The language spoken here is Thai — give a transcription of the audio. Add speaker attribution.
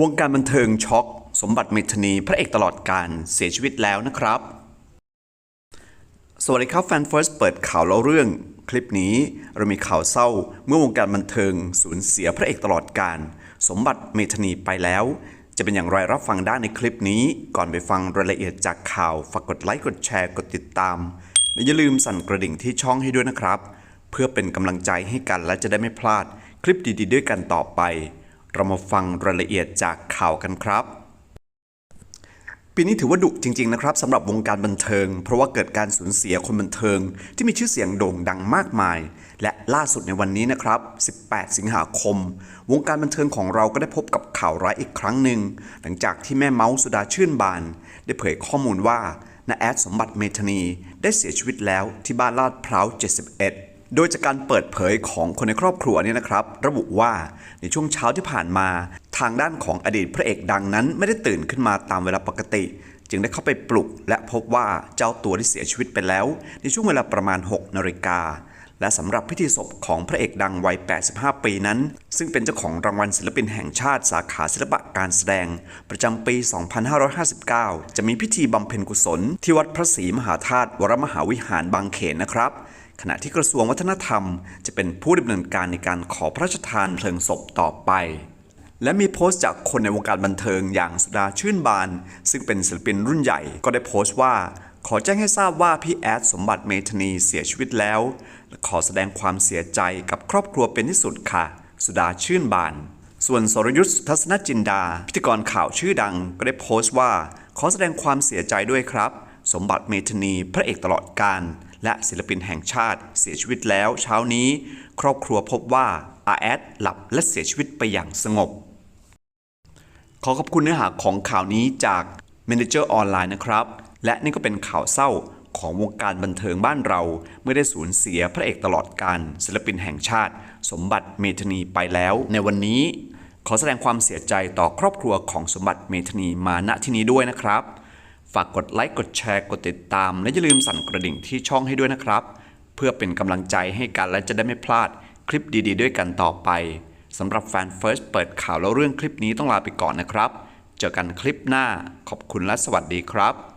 Speaker 1: วงการบันเทิงช็อก สมบัติเมธนีพระเอกตลอดการเสียชีวิตแล้วนะครับ สวัสดีครับแฟนเฟิร์สเปิดข่าวเล่าเรื่อง คลิปนี้เรามีข่าวเศร้าเมื่อวงการบันเทิงสูญเสียพระเอกตลอดการ สมบัติเมธนีไปแล้ว จะเป็นอย่างไรรับฟังได้ในคลิปนี้ ก่อนไปฟังรายละเอียดจากข่าวฝากกดไลค์กดแชร์กดติดตามและอย่าลืมสั่นกระดิ่งที่ช่องให้ด้วยนะครับ เพื่อเป็นกำลังใจให้กันและจะได้ไม่พลาดคลิปดีๆ ด้วยกันต่อไป เรามาฟังรายละเอียดจากข่าวกันครับ ปีนี้ถือว่าดุจริง ๆ นะครับสำหรับวงการบันเทิง เพราะว่าเกิดการสูญเสียคนบันเทิง ที่มีชื่อเสียงโด่งดังมากมาย และล่าสุดในวันนี้นะครับ 18 สิงหาคม วงการบันเทิงของเราก็ได้พบกับข่าวร้ายอีกครั้งหนึ่งหลังจากที่แม่เมาส์สุดาชื่นบาน ได้เผยข้อมูลว่านาแอดสมบัติเมธนีได้เสียชีวิตแล้วที่บ้านลาดพร้าว 71 โดยจากการเปิดเผยของคนในครอบครัวเนี่ยนะครับ ระบุว่าในช่วงเช้าที่ผ่านมา ทางด้านของอดีตพระเอกดังนั้น ไม่ได้ตื่นขึ้นมาตามเวลาปกติ จึงได้เข้าไปปลุก และพบว่าเจ้าตัวได้เสียชีวิตไปแล้ว ในช่วงเวลาประมาณ 6 นาฬิกา และสำหรับพิธีศพของพระเอกดังวัย 85 ปีนั้น ซึ่งเป็นเจ้าของรางวัลศิลปินแห่งชาติสาขาศิลปะการแสดง ประจำปี 2559 จะมีพิธีบำเพ็ญกุศล ที่วัดพระศรีมหาธาตุวรมหาวิหารบางเขนนะครับขณะที่กระทรวงวัฒนธรรม จะเป็นผู้ดำเนินการในการขอพระราชทานเพลิงศพต่อไป และมีโพสต์จากคนในวงการบันเทิงอย่างสุดาชื่นบาน ซึ่งเป็นศิลปินรุ่นใหญ่ก็ได้โพสต์ว่า ขอแจ้งให้ทราบว่าพี่แอดสมบัติเมธนีเสียชีวิตแล้วและขอแสดงความเสียใจกับครอบครัวเป็นที่สุดค่ะ สุดาชื่นบาน ส่วนสรยุทธทัศนจินดา พิธีกรข่าวชื่อดังก็ได้โพสต์ว่า ขอแสดงความเสียใจด้วยครับ สมบัติเมธนีพระเอกตลอดการและศิลปินแห่งชาติเสียชีวิตแล้วเช้านี้ ครอบครัวพบว่าอาแอดหลับและเสียชีวิตไปอย่างสงบ ขอขอบคุณเนื้อหาของข่าวนี้จาก Manager ออนไลน์นะครับ และนี่ก็เป็นข่าวเศร้าของวงการบันเทิงบ้านเราเมื่อได้สูญเสียพระเอกตลอดการศิลปินแห่งชาติ สมบัติเมธานีไปแล้ว ในวันนี้ ขอแสดงความเสียใจต่อครอบครัวของสมบัติเมธานีมาณที่นี้ด้วยนะครับ ฝากกดไลค์กดแชร์กดติดตาม และอย่าลืมสั่นกระดิ่งที่ช่องให้ด้วยนะครับ เพื่อเป็นกำลังใจให้กันและจะได้ไม่พลาดคลิปดีๆ ด้วยกันต่อไปสำหรับแฟน First เปิดข่าวแล้วเรื่องคลิปนี้ต้องลาไปก่อนนะครับ เจอกันคลิปหน้าขอบคุณและสวัสดีครับ